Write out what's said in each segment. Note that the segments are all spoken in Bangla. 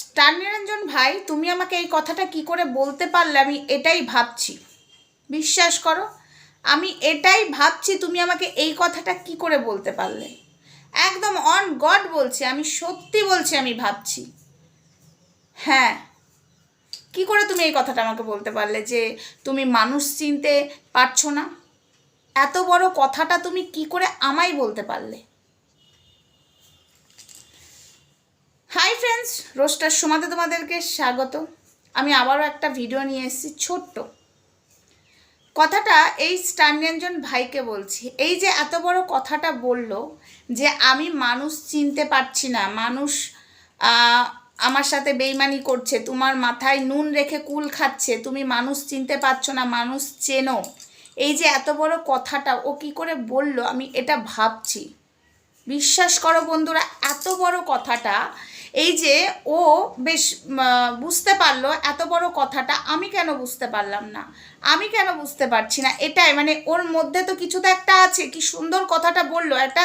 স্টার নিরঞ্জন ভাই, তুমি আমাকে এই কথাটা কি করে বলতে পারলে? আমি এটাই ভাবছি। বিশ্বাস করো, আমি এটাই ভাবছি, তুমি আমাকে এই কথাটা কি করে বলতে পারলে? একদম অন গড বলছি, আমি সত্যি বলছি, আমি ভাবছি। হ্যাঁ কি করে তুমি এই কথাটা আমাকে বলতে পারলে যে তুমি মানুষ চিনতে পারছ না? এত বড় কথাটা তুমি কি করে আমায় বলতে পারলে? ফ্রেন্ডস রোস্টার সমাতে তোমাদেরকে স্বাগত। আমি আবারও একটা ভিডিও নিয়ে এসেছি ছোট্ট। কথাটা এই স্টান্যঞ্জন ভাইকে বলছি। এই যে এত বড় কথাটা বলল যে আমি মানুষ চিনতে পারছি না, মানুষ আমার সাথে বেইমানি করছে, তোমার মাথায় নুন রেখে কুল খাচ্ছে, তুমি মানুষ চিনতে পারছ না, মানুষ চেনো। এই যে এত বড় কথাটা ও কি করে বলল আমি এটা ভাবছি। বিশ্বাস করো বন্ধুরা, এত বড় কথাটা এই যে ও বেশ বুঝতে পারল এত বড় কথাটা, আমি কেন বুঝতে পারলাম না? আমি কেন বুঝতে পারছি না? এটাই মানে ওর মধ্যে তো কিছু তো একটা আছে, কি সুন্দর কথাটা বলল। একটা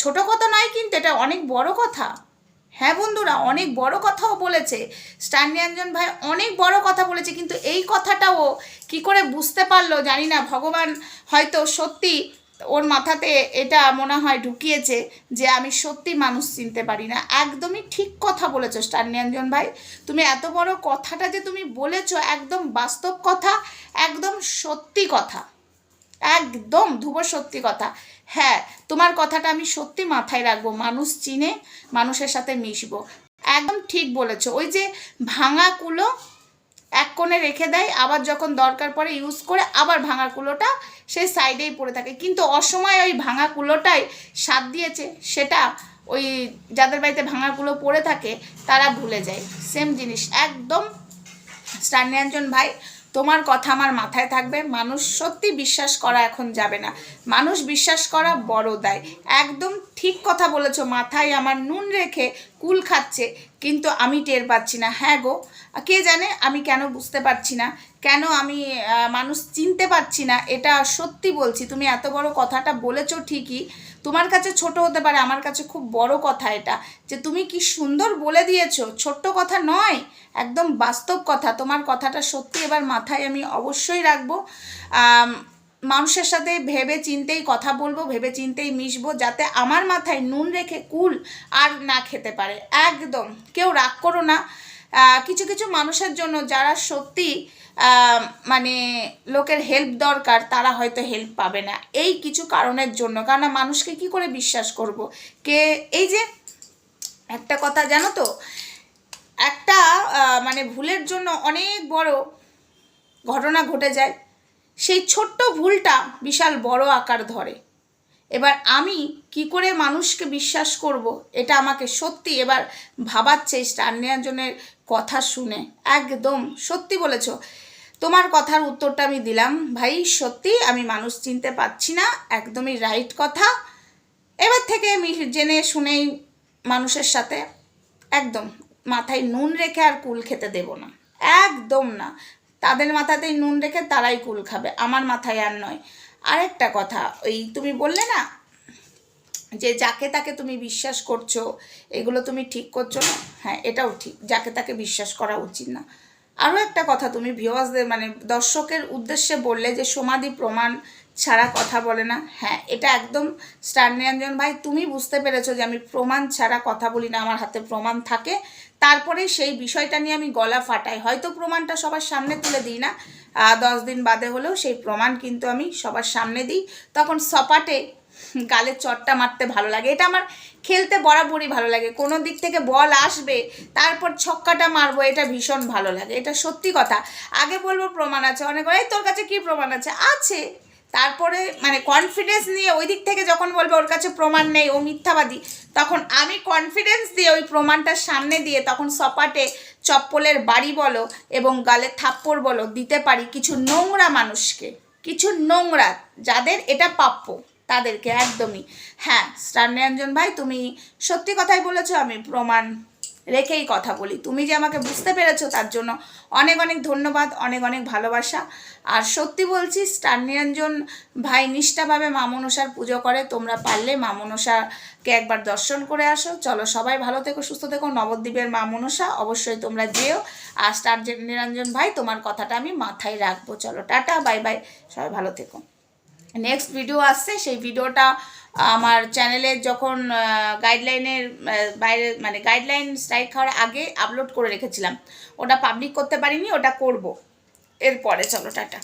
ছোট কথা নয় কিন্তু এটা অনেক বড় কথা। হ্যাঁ বন্ধুরা, অনেক বড় কথাও বলেছে। স্টার নিরঞ্জন ভাই অনেক বড় কথা বলেছে, কিন্তু এই কথাটাও কি করে বুঝতে পারল জানি না। ভগবান হয়তো সত্যি ওর মাথাতে এটা মনে হয় ঢুকিয়েছে যে আমি সত্যি মানুষ চিনতে পারি না। একদমই ঠিক কথা বলেছ, স্টার নিরঞ্জন ভাই। তুমি এত বড় কথাটা যে তুমি বলেছ একদম বাস্তব কথা, একদম সত্যি কথা। একদম ধুবো সত্যি কথা। হ্যাঁ তোমার কথাটা আমি সত্যি মাথায় রাখব, মানুষ চিনে, মানুষের সাথে মিশবো। একদম ঠিক বলেছ। ওই যে ভাঙা কুলো এক কোণে রেখে দেয়, আবার যখন দরকার পড়ে ইউজ করে আবার ভাঙা কুলোটা সেই সাইডেই পড়ে থাকে। কিন্তু অসময় ওই ভাঙা কুলোটাই স্বাদ দিয়েছে, সেটা ওই যাদের বাড়িতে ভাঙা কুলো পড়ে থাকে, তারা ভুলে যায়। সেম জিনিস, একদম স্টার নিরঞ্জন ভাই তোমার কথা আমার মাথায় থাকবে। মানুষ সত্যি বিশ্বাস করা এখন যাবে না। মানুষ বিশ্বাস করা বড় দায়। একদম ঠিক কথা বলেছ, মাথায় আমার নুন রেখে কুল খাচ্ছে, কিন্তু আমি টের পাচ্ছি না। হ্যাঁ গো, কে জানে আমি কেন বুঝতে পারছি না? কেন আমি মানুষ চিনতে পারছি না? এটা সত্যি বলছি। তুমি এত বড় কথাটা বলেছ ঠিকই তোমার কাছে ছোট হতে পারে, আমার কাছে খুব বড় কথা এটা। যে তুমি কি সুন্দর বলে দিয়েছ? ছোট্ট কথা নয়, একদম বাস্তব কথা। তোমার কথাটা সত্যি এবার মাথায় আমি অবশ্যই রাখব। মানুষের সাথে ভেবে চিন্তেই কথা বলব, ভেবে চিন্তেই মিশবো, যাতে আমার মাথায় নুন রেখে কুল আর না খেতে পারে। একদম, কেউ রাগ করো না। কিছু কিছু মানুষের জন্য যারা সত্যি মানে লোকের হেল্প দরকার, তারা হয়তো হেল্প পাবে না। এই কিছু কারণের জন্য। কারণ মানুষকে কি করে বিশ্বাস করব? কে, এই যে একটা কথা জানো তো? একটা মানে ভুলের জন্য অনেক বড় ঘটনা ঘটে যায়। সেই ছোট্ট ভুলটা বিশাল বড় আকার ধরে। এবার আমি কি করে মানুষকে বিশ্বাস করব? এটা আমাকে সত্যি এবার ভাবার ভাবাচ্ছে স্টার নিরঞ্জনের কথা শুনে। একদম সত্যি বলেছ। তোমার কথার উত্তরটা আমি দিলাম। ভাই, সত্যি আমি মানুষ চিনতে পারছি না। একদমই রাইট কথা। এবার থেকে আমি জেনে শুনেই মানুষের সাথে একদম মাথায় নুন রেখে আর কুল খেতে দেব না। একদম না। তাদের মাথাতেই নুন রেখে তারাই কুল খাবে। আমার মাথায় আর নয়। আরেকটা কথা, ওই তুমি বললে না যে যাকে তাকে তুমি বিশ্বাস করছ, এগুলো তুমি ঠিক করছ না? হ্যাঁ এটাও ঠিক। যাকে তাকে বিশ্বাস করা উচিত না। আরও একটা কথা, তুমি ভিওয়াসদের মানে দর্শকের উদ্দেশ্যে বললে যে সমাধি প্রমাণ ছাড়া কথা বলে না। হ্যাঁ এটা একদম স্টার নিরঞ্জন ভাই, তুমি বুঝতে পেরেছ যে আমি প্রমাণ ছাড়া কথা বলি না, আমার হাতে প্রমাণ থাকে। তারপরে সেই বিষয়টা নিয়ে আমি গলা ফাটাই। হয়তো প্রমাণটা সবার সামনে তুলে দিই না। দশ দিন বাদে হলেও সেই প্রমাণ কিন্তু আমি সবার সামনে দিই। তখন সপাটে গালে চটটা মারতে ভালো লাগে। এটা আমার খেলতে বরাবরই ভালো লাগে। কোনো দিক থেকে বল আসবে, তারপর ছক্কাটা মারবো, এটা ভীষণ ভালো লাগে। এটা সত্যি কথা। আগে বলব প্রমাণ আছে। অনেক এই তোর কাছে কি প্রমাণ আছে? আছে। তারপরে মানে কনফিডেন্স নিয়ে ওই দিক থেকে যখন বলবে ওর কাছে প্রমাণ নেই, ও মিথ্যাবাদী, তখন আমি কনফিডেন্স দিয়ে ওই প্রমাণটা সামনে দিয়ে তখন সপাটে চপ্পলের বাড়ি বলো এবং গালে থাপ্পড় বলো দিতে পারি কিছু নোংরা মানুষকে। কিছু নোংরা, যাদের এটা প্রাপ্য। তাদেরকে একদমই। হ্যাঁ স্টার নিরঞ্জন ভাই, তুমি সত্যি কথাই বলেছ, আমি প্রমাণ রেখেই কথা বলি। তুমি যে আমাকে বুঝতে পেরেছ, তার জন্য অনেক অনেক ধন্যবাদ, অনেক অনেক ভালোবাসা। আর সত্যি বলছি, স্টার নিরঞ্জন ভাই নিষ্ঠাভাবে মা মনসার পুজো করে। তোমরা পারলে মা মনসাকে একবার দর্শন করে আসো। চলো, সবাই ভালো থেকো, সুস্থ থেকো। নবদ্বীপের মামনসা অবশ্যই তোমরা যেও। আর স্টার নিরঞ্জন ভাই, তোমার কথাটা আমি মাথায় রাখব। চলো, টাটা, বাই বাই। সবাই ভালো থেকো। নেক্সট ভিডিও আসছে, সেই ভিডিওটা আমার চ্যানেলে যখন গাইডলাইনের বাইরে মানে গাইডলাইন স্ট্রাইক হওয়ার আগে আপলোড করে রেখেছিলাম। ওটা পাবলিক করতে পারিনি, ওটা করব। এরপরে, চলো, টাটা।